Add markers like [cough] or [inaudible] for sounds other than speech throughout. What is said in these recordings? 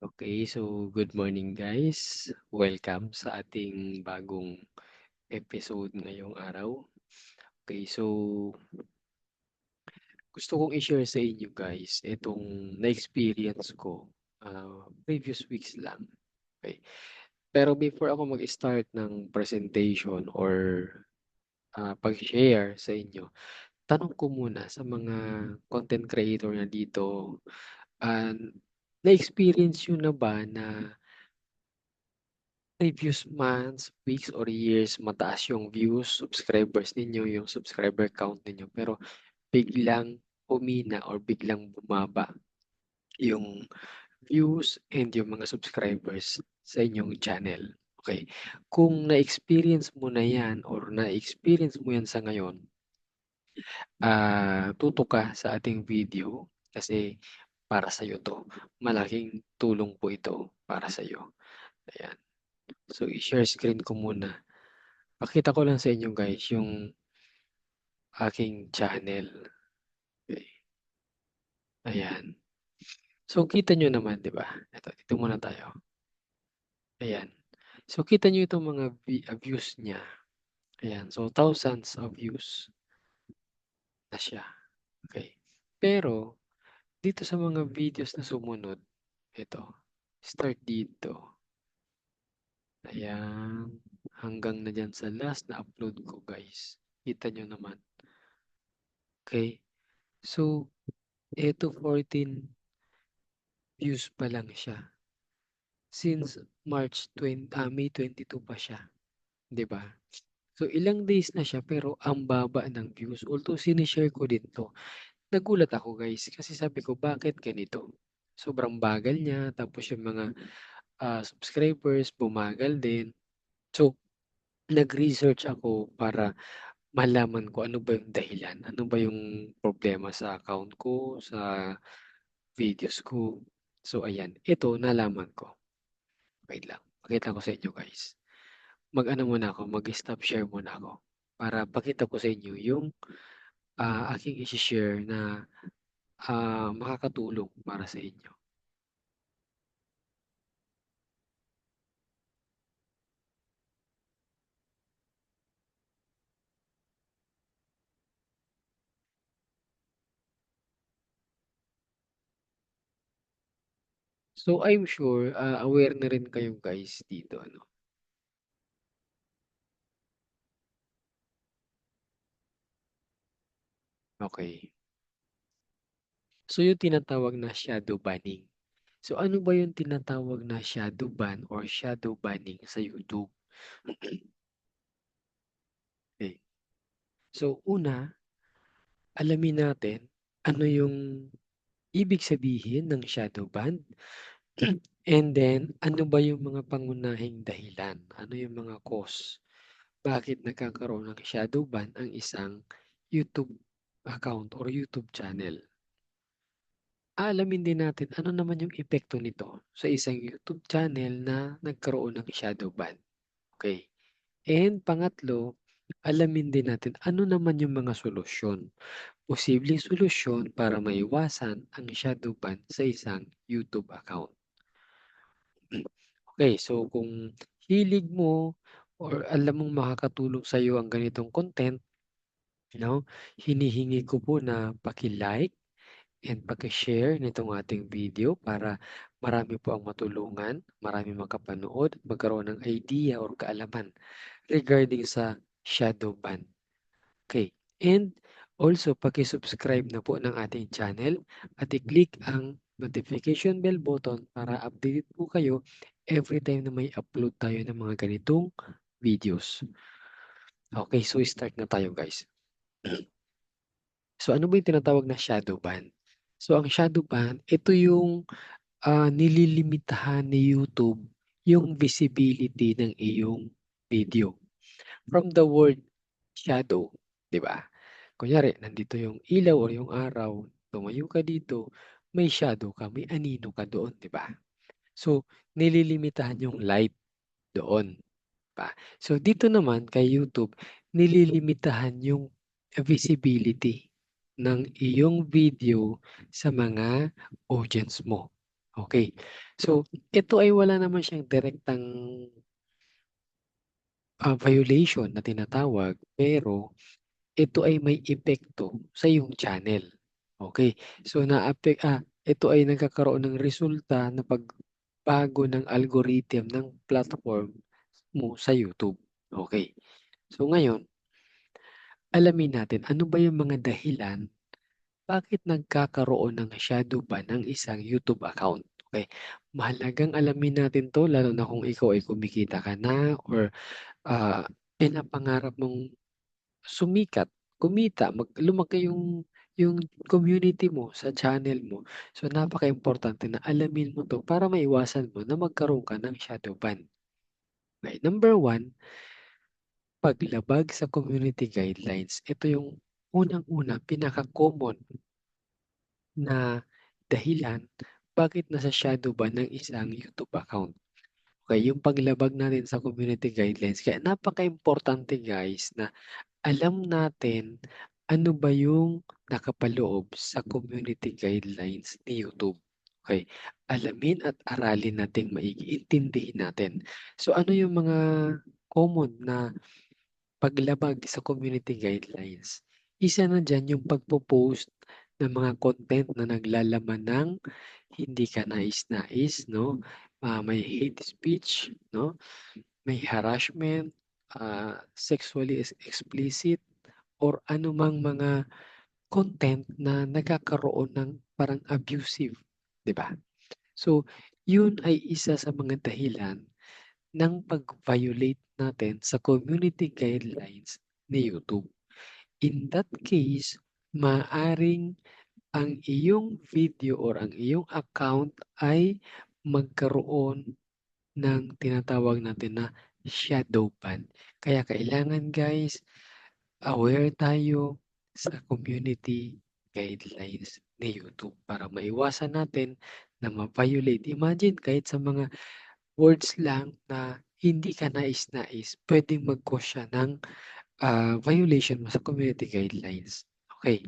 Okay, so good morning guys. Welcome sa ating bagong episode ngayong araw. Okay, so gusto kong i-share sa inyo guys itong na-experience ko uh, previous weeks lang. Okay. Pero before ako mag-start ng presentation or uh, pag-share sa inyo, tanong ko muna sa mga content creator na dito, uh, na-experience yun na ba na previous months, weeks, or years mataas yung views, subscribers ninyo, yung subscriber count ninyo, pero biglang humina or biglang bumaba yung views and yung mga subscribers sa inyong channel. Okay. Kung na-experience mo na yan or na-experience mo yan sa ngayon, uh, tuto ka sa ating video kasi para sa iyo to. Malaking tulong po ito para sa iyo. Ayan. So, i-share screen ko muna. Pakita ko lang sa inyo guys yung aking channel. Okay. Ayan. So, kita nyo naman, di ba? Ito, dito muna tayo. Ayan. So, kita nyo itong mga uh, views niya. Ayan. So, thousands of views na siya. Okay. Pero, dito sa mga videos na sumunod, ito, start dito. Ayan, hanggang na dyan sa last na upload ko guys. Kita nyo naman. Okay, so, ito 14 views pa lang siya. Since March 20, ah, May 22 pa siya. ba? Diba? So, ilang days na siya pero ang baba ng views. Although, sinishare ko dito Nagulat ako guys kasi sabi ko bakit ganito? Sobrang bagal niya tapos yung mga uh, subscribers bumagal din. So nag-research ako para malaman ko ano ba yung dahilan, ano ba yung problema sa account ko, sa videos ko. So ayan, ito nalaman ko. Wait lang, pakita ko sa inyo guys. Mag-ano muna ako, mag-stop share muna ako para pakita ko sa inyo yung uh, aking i-share na uh, makakatulong para sa inyo. So I'm sure uh, aware na rin kayo guys dito ano. Okay. So, yung tinatawag na shadow banning. So, ano ba yung tinatawag na shadow ban or shadow banning sa YouTube? [clears throat] okay. So, una, alamin natin ano yung ibig sabihin ng shadow ban. [clears throat] And then, ano ba yung mga pangunahing dahilan? Ano yung mga cause? Bakit nagkakaroon ng shadow ban ang isang YouTube account or YouTube channel. Alamin din natin ano naman yung epekto nito sa isang YouTube channel na nagkaroon ng shadow ban. Okay. And pangatlo, alamin din natin ano naman yung mga solusyon. Posibleng solusyon para maiwasan ang shadow ban sa isang YouTube account. [clears throat] Okay, so kung hilig mo or alam mong makakatulong sa iyo ang ganitong content, No? Hinihingi ko po na paki-like and paki-share nitong ating video para marami po ang matulungan, marami makapanood magkaroon ng idea or kaalaman regarding sa shadow ban. Okay. And also, paki-subscribe na po ng ating channel at i-click ang notification bell button para updated po kayo every time na may upload tayo ng mga ganitong videos. Okay, so start na tayo guys. So, ano ba yung tinatawag na shadow ban? So, ang shadow ban, ito yung uh, nililimitahan ni YouTube yung visibility ng iyong video. From the word shadow, di ba? Kunyari, nandito yung ilaw o yung araw, tumayo ka dito, may shadow ka, may anino ka doon, di ba? So, nililimitahan yung light doon. Ba? So, dito naman kay YouTube, nililimitahan yung visibility ng iyong video sa mga audience mo. Okay. So, ito ay wala naman siyang direktang ah, violation na tinatawag, pero ito ay may epekto sa iyong channel. Okay. So, naapek ah, ito ay nagkakaroon ng resulta na pagbago ng algorithm ng platform mo sa YouTube. Okay. So, ngayon, alamin natin ano ba yung mga dahilan bakit nagkakaroon ng shadow ban ang isang YouTube account. Okay. Mahalagang alamin natin to lalo na kung ikaw ay kumikita ka na or ah, pinapangarap mong sumikat, kumita, mag lumaki yung yung community mo sa channel mo. So, napaka-importante na alamin mo 'to para maiwasan mo na magkaroon ka ng shadow ban. Okay, number one, paglabag sa community guidelines. Ito yung unang-una, pinaka-common na dahilan bakit nasa shadow ban ng isang YouTube account. Okay, yung paglabag natin sa community guidelines. Kaya napaka-importante guys na alam natin ano ba yung nakapaloob sa community guidelines ni YouTube. Okay, alamin at aralin natin maigi, intindihin natin. So ano yung mga common na paglabag sa community guidelines? Isa na dyan yung pagpo-post ng mga content na naglalaman ng hindi ka nais-nais, no? Uh, may hate speech, no? May harassment, uh, sexually explicit, or anumang mga content na nagkakaroon ng parang abusive, 'di ba? So, yun ay isa sa mga dahilan ng pag-violate natin sa community guidelines ni YouTube. In that case, maaring ang iyong video or ang iyong account ay magkaroon ng tinatawag natin na shadow ban. Kaya kailangan guys, aware tayo sa community guidelines ni YouTube para maiwasan natin na ma-violate. Imagine kahit sa mga words lang na hindi ka nais-nais, pwedeng mag-cause ng uh, violation mo sa community guidelines. Okay.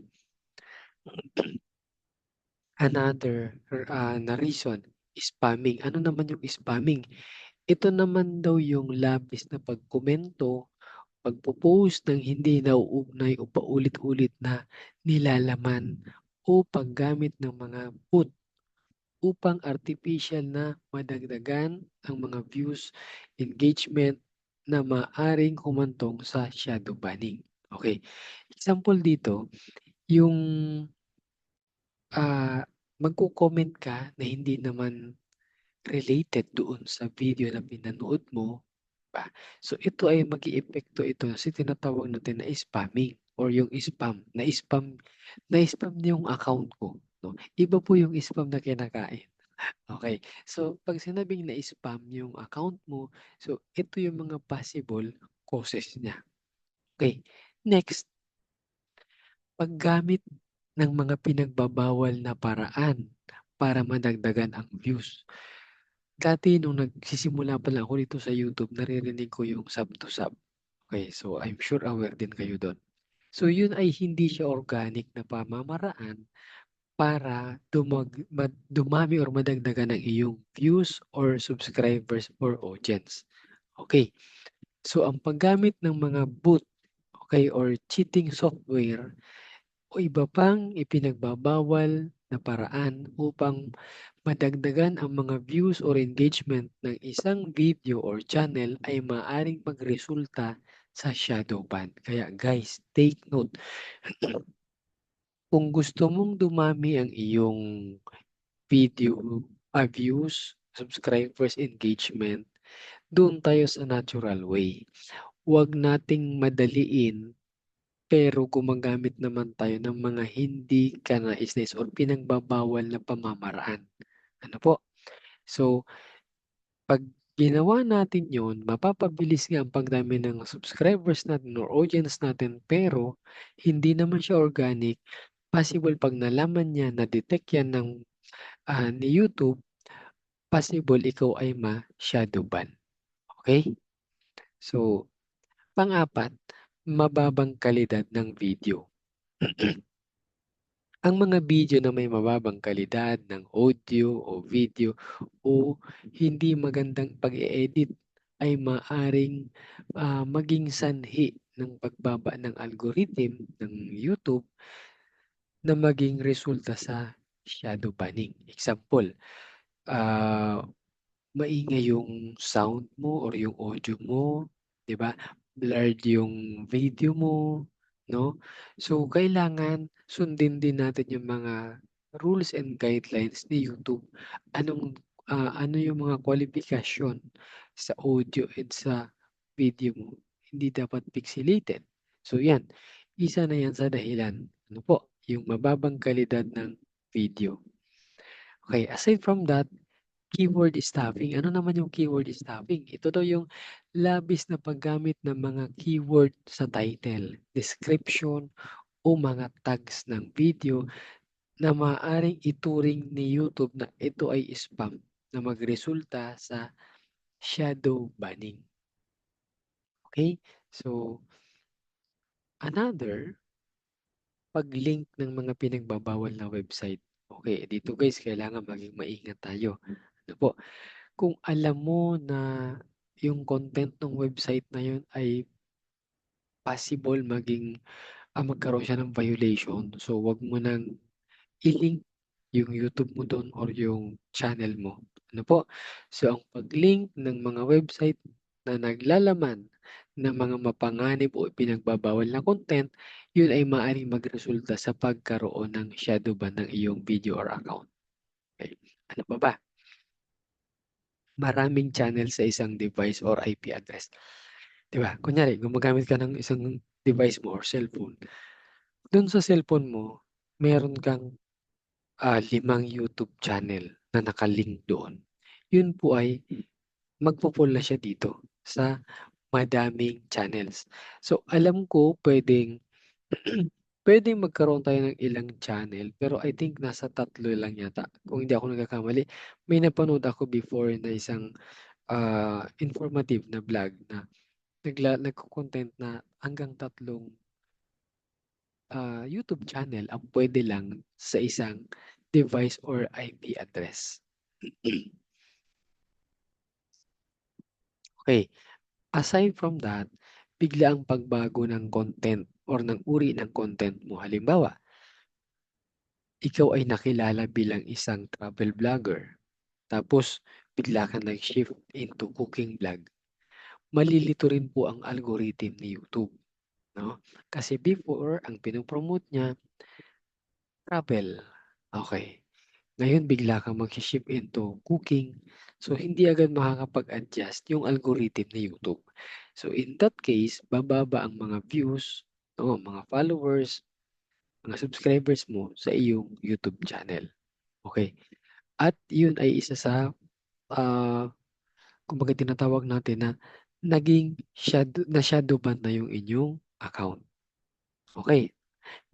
Another uh, na reason, spamming. Ano naman yung spamming? Ito naman daw yung labis na pagkomento, pagpo-post ng hindi nauugnay o paulit-ulit na nilalaman o paggamit ng mga bot upang artificial na madagdagan ang mga views, engagement na maaring humantong sa shadow banning. Okay. Example dito, yung ah, magko-comment ka na hindi naman related doon sa video na pinanood mo, ba? So ito ay mag-iepekto ito sa tinatawag natin na spamming or yung spam, na spam na spam yung account ko, no? Iba po yung spam na kinakain. [laughs] Okay. So pag sinabing na spam yung account mo, so ito yung mga possible causes niya. Okay. Next, paggamit ng mga pinagbabawal na paraan para madagdagan ang views. Dati nung nagsisimula pa lang ako dito sa YouTube, naririnig ko yung sub to sub. Okay, so I'm sure aware din kayo doon. So yun ay hindi siya organic na pamamaraan para dumag, mad, dumami or madagdagan ang iyong views or subscribers or audience. Okay. So ang paggamit ng mga bot okay or cheating software o iba pang ipinagbabawal na paraan upang madagdagan ang mga views or engagement ng isang video or channel ay maaring magresulta sa shadow ban. Kaya guys, take note. [clears throat] Kung gusto mong dumami ang iyong video uh, views, subscribers, engagement, doon tayo sa natural way. Huwag nating madaliin pero gumagamit naman tayo ng mga hindi kanais-nais or pinagbabawal na pamamaraan. Ano po? So, pag ginawa natin yon, mapapabilis nga ang pagdami ng subscribers natin or audience natin pero hindi naman siya organic. Possible pag nalaman niya na detect yan ng uh, ni YouTube, possible ikaw ay ma-shadow ban. Okay? So, pang-apat, mababang kalidad ng video. [clears throat] Ang mga video na may mababang kalidad ng audio o video o hindi magandang pag-e-edit ay maaaring, ah, maging sanhi ng pagbaba ng algorithm ng YouTube na maging resulta sa shadow banning. Example, ah, maingay yung sound mo or yung audio mo, 'di ba? Blurred yung video mo, 'no? So, kailangan sundin din natin yung mga rules and guidelines ni YouTube. Anong, ah, ano yung mga kwalifikasyon sa audio and sa video mo. Hindi dapat pixelated. So, 'yan, isa na 'yan sa dahilan, ano po, yung mababang kalidad ng video. Okey, aside from that, keyword stuffing. Ano naman yung keyword stuffing? Ito daw yung labis na paggamit ng mga keyword sa title, description o mga tags ng video na maaaring ituring ni YouTube na ito ay spam na magresulta sa shadow banning. Okey, so another pag-link ng mga pinagbabawal na website. Okey, dito guys kailangan maging maingat tayo. Ano po, kung alam mo na yung content ng website na yun ay possible maging, ah, magkaroon siya ng violation. So, wag mo ng i-link yung YouTube mo dun or yung channel mo. Ano po, so ang pag-link ng mga website na naglalaman ng mga mapanganib o ipinagbabawal na content, yun ay maaaring magresulta sa pagkaroon ng shadow ban ng iyong video or account. Okey, ano pa ba? Maraming channel sa isang device or IP address. 'Di ba, kunyari gumagamit ka ng isang device mo or cellphone. Dun sa cellphone mo, meron kang, ah, 5 YouTube channel na naka-link doon. Yun po ay magpo-fall na siya dito sa madaming channels. So, alam ko puwedeng [clears throat] puwedeng magkaroon tayo ng ilang channel pero I think nasa 3 lang yata kung hindi ako nagkakamali. May napanood ako before na isang, ah, informative na vlog na nagla nagko-content na hanggang 3 ah, YouTube channel ang puwede lang sa isang device or IP address. [clears throat] Okey, aside from that, biglaang pagbago ng content or ng uri ng content mo. Halimbawa ikaw ay nakilala bilang isang travel vlogger, tapos bigla kang nag-shift into cooking vlog. Malilito rin po ang algorithm ni YouTube, 'no? Kasi before ang pino-promote niya travel, okey. Ngayon bigla kang magshi-shift into cooking, so hindi agad makakapag-adjust yung algorithm ni YouTube. So, in that case, bababa ang mga views o mga followers, mga subscribers mo sa iyong YouTube channel, okey. At yun ay isa sa, ah, kumbaga tinatawag natin na naging shadow na-shadow ban na yung inyong account. Okey,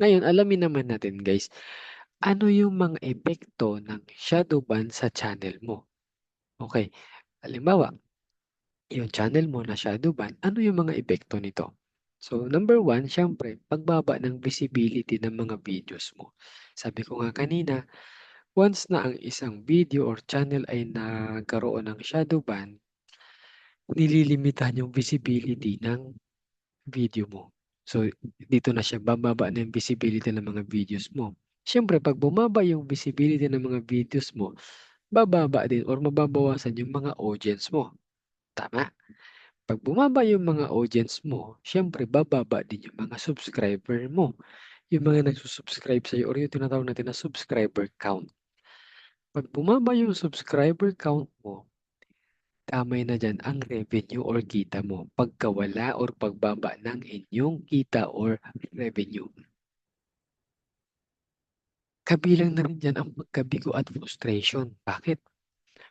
ngayon alamin naman natin guys, ano yung mga epekto ng shadow ban sa channel mo? Okey, halimbawa, yung channel mo na-shadow ban, ano yung mga epekto nito? So, number 1 siyempre pagbaba ng visibility ng mga videos mo. Sabi ko nga kanina, once na ang isang video or channel ay nagkaroon ng shadow ban nililimitahan yung visibility ng video mo. So, dito na siya bababa na yung visibility ng mga videos mo. Siyempre 'pag bumaba yung visibility ng mga videos mo, bababa din or mababawasan yung mga audience mo, tama? 'Pag bumaba yung mga audience mo, siyempre bababa din yung mga subscriber mo, yung mga nagsu-subscribe sa'yo or yung tinatawag natin na subscriber count. 'Pag bumaba yung subscriber count mo damay na diyan ang revenue or kita mo pagkawala or pagbaba ng inyong kita or revenue. Kabilang na rin diyan ang pagkabigo at frustration. Bakit?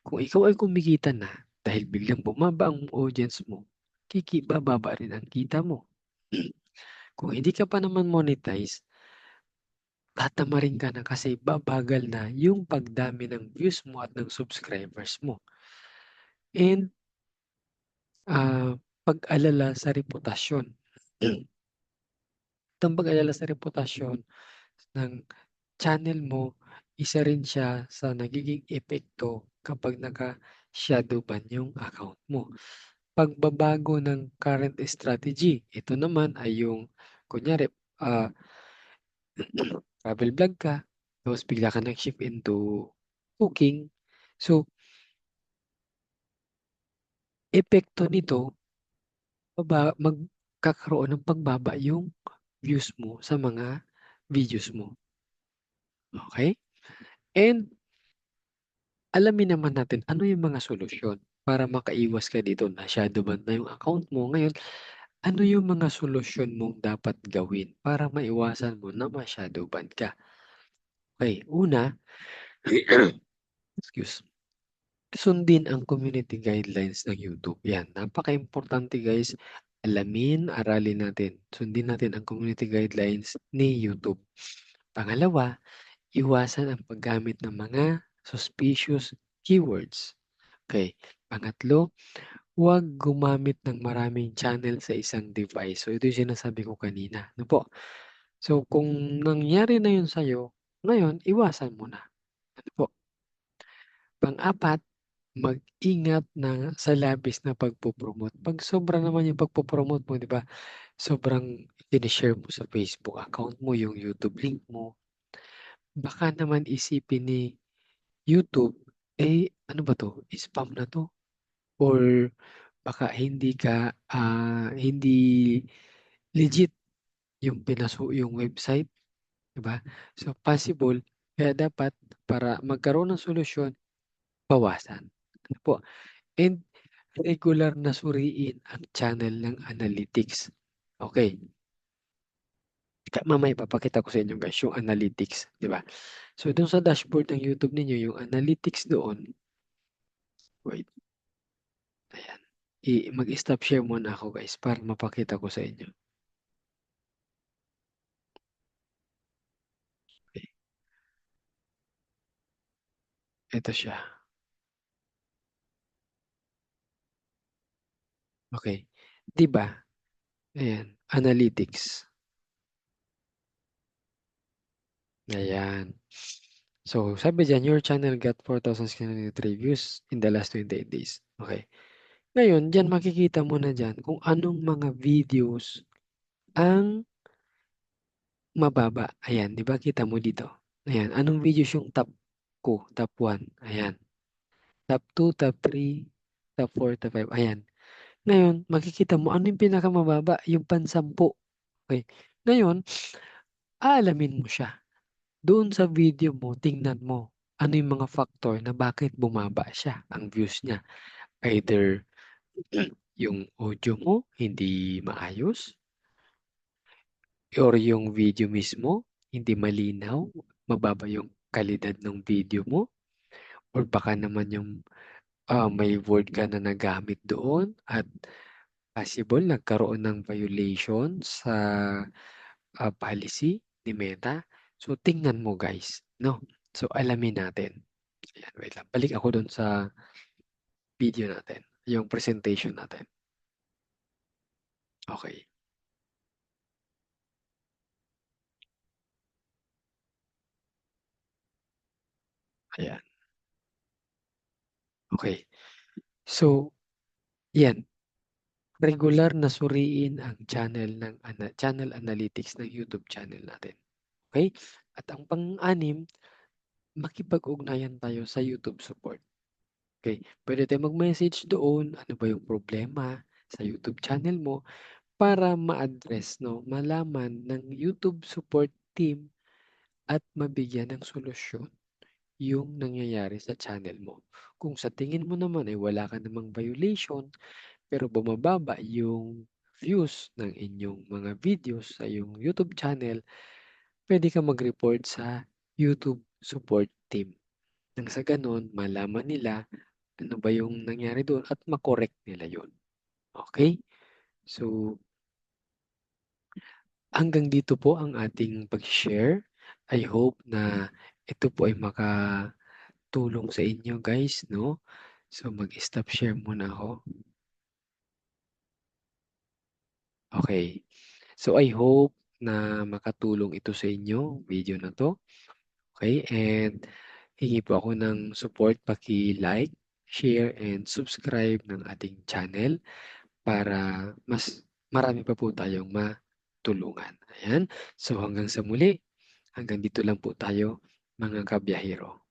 Kung ikaw ay kumikita na dahil biglang bumaba ang audience mo, kiki bababa rin ang kita mo. [clears throat] Kung hindi ka pa naman monetize tatamarin ka na kasi babagal na yung pagdami ng views mo at ng subscribers mo. And ah, pag-alala sa reputasyon. [clears throat] Itong pag-alala sa reputasyon ng channel mo, isa rin siya sa nagiging epekto kapag naka-shadow ban yung account mo. Pagbabago ng current strategy, ito naman ay yung kunyari, ah [clears throat] travel vlog ka, tapos bigla ka nag-shift into cooking. So epekto nito, magkakaroon ng pagbaba yung views mo sa mga videos mo. Okey? And alamin naman natin ano yung mga solusyon para makaiwas ka dito na shadow ban na yung account mo. Ngayon, ano yung mga solusyon mong dapat gawin para maiwasan mo na ma-shadow ban ka? Okey, una [clears throat] excuse. Sundin ang community guidelines ng YouTube, 'yan napakaimportante guys, alamin, aralin natin, sundin natin ang community guidelines ni YouTube. Pangalawa, iwasan ang paggamit ng mga suspicious keywords. Okey, pangatlo, huwag gumamit ng maraming channel sa isang device. So ito yung sinasabi ko kanina, ano po. So kung nangyari na yun sa'yo, ngayon iwasan mo na, ano po. Pang-apat, mag-ingat na sa labis na pagpo-promote. 'Pag sobra naman yung pagpo-promote mo 'di ba, sobrang shine-share mo sa Facebook account mo yung YouTube link mo. Baka naman isipin ni YouTube, eh, ano ba 'to, spam na 'to or baka hindi ka, ah, hindi legit yung pinasu yung website, 'di ba? So possible, kaya dapat para magkaroon ng solusyon, bawasan, ano po. And regular na suriin ang channel ng analytics, okey. Mamaya ipapakita ko sa inyo guys yung analytics, 'di ba? So dun sa dashboard ng YouTube ninyo yung analytics doon wait. Ayan, mag-stop share muna ako guys para mapakita ko sa inyo. Okey. Ito siya. Okey, 'di ba? Ayan, analytics. Ayan. So sabi diyan, your channel got 4,693 views in the last 28 days, okey. Ngayon diyan makikita mo na diyan kung anong mga videos ang mababa, ayan 'di ba kita mo dito, ayan anong videos yung top ko, top 1, ayan. Top 2, top 3, top 4, top 5, ayan. Ngayon makikita mo ano yung pinakamababa, yung pang-sampu, okey. Ngayon, aalamin mo siya. Doon sa video mo tingnan mo, ano yung mga factor na bakit bumaba siya, ang views niya. Either [clears throat] yung audio mo hindi maayos or yung video mismo hindi malinaw, mababa yung kalidad nung video mo or baka naman yung, ah, may word ka na nagamit doon at possible nagkaroon ng violation sa, ah, policy ni Meta. So tingnan mo guys 'no. So alamin natin. Ayan, wait lang balik ako dun sa video natin, yung presentation natin. Okey. Ayan. Okey. So, 'yan. Regular na suriin ang channel ng ana channel analytics ng YouTube channel natin, okey? At ang pang-anim, makipag-ugnayan tayo sa YouTube support. Okey, puwede tayong mag-message doon, ano ba yung problema sa YouTube channel mo para ma-address 'no, malaman ng YouTube support team at mabigyan ng solusyon yung nangyayari sa channel mo. Kung sa tingin mo naman ay wala ka namang violation, pero bumababa yung views ng inyong mga videos sa iyong YouTube channel, puwede kang mag-report sa YouTube support team. Nang sa gano'n malaman nila ano ba yung nangyari dun at ma-correct nila yun, okey? So hanggang dito po ang ating pag-she-share. I hope na ito po ay makatulong sa inyo guys 'no. So mag-stop share muna ako. Okey. So I hope na makatulong ito sa inyo, video na 'to. Okay, and hingi po ako ng support, paki-like, share, and subscribe ng ating channel para mas marami pa po tayong matulungan. Ayan, so hanggang sa muli, hanggang dito lang po tayo mga kabiyahero.